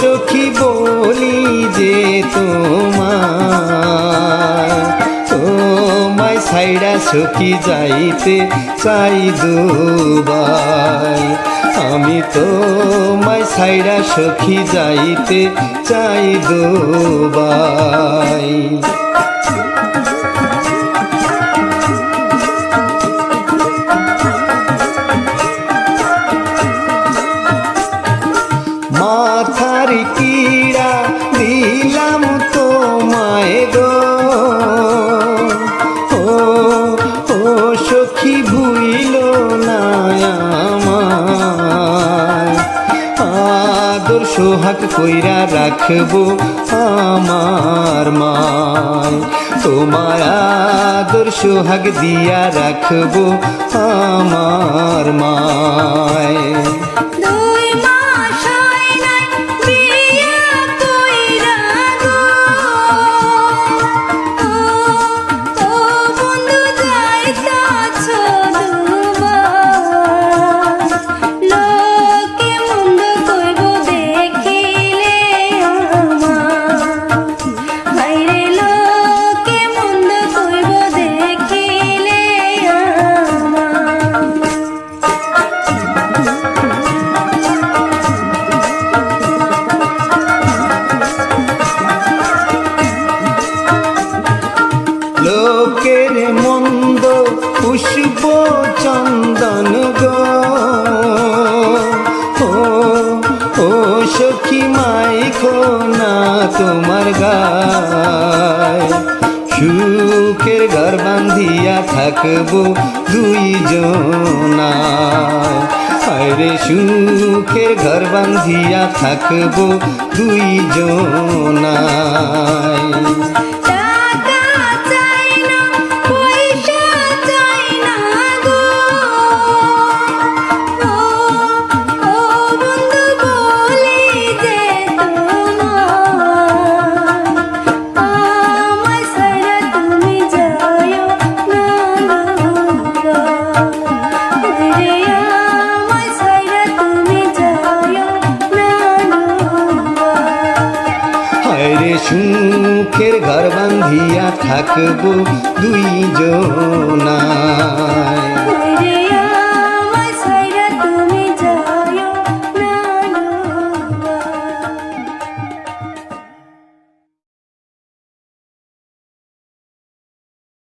সখী বলি যে তোমার। তোমায় সাইডা সখী যাইতে চাই দুবাই আমি তোমায় সাইডা সখী যাইতে চাই দুবাই মাথার কিড়া দিলাম তোমায় গো। ও ও সখী ভুইল না আদর সোহাগ কইরা রাখব আমার মায়। তোমার আদর সোহাগ দিয়া রাখব আমার মায়। চন্দন গো। ও ও সখী মাইখো না তোমার গায়। সুখের ঘর বান্ধিয়া থাকব দুই জনায় আরে সুখের ঘর বান্ধিয়া থাকব দুই জনায় সুখের ঘর বান্ধিয়া থাকব দুই জনা রে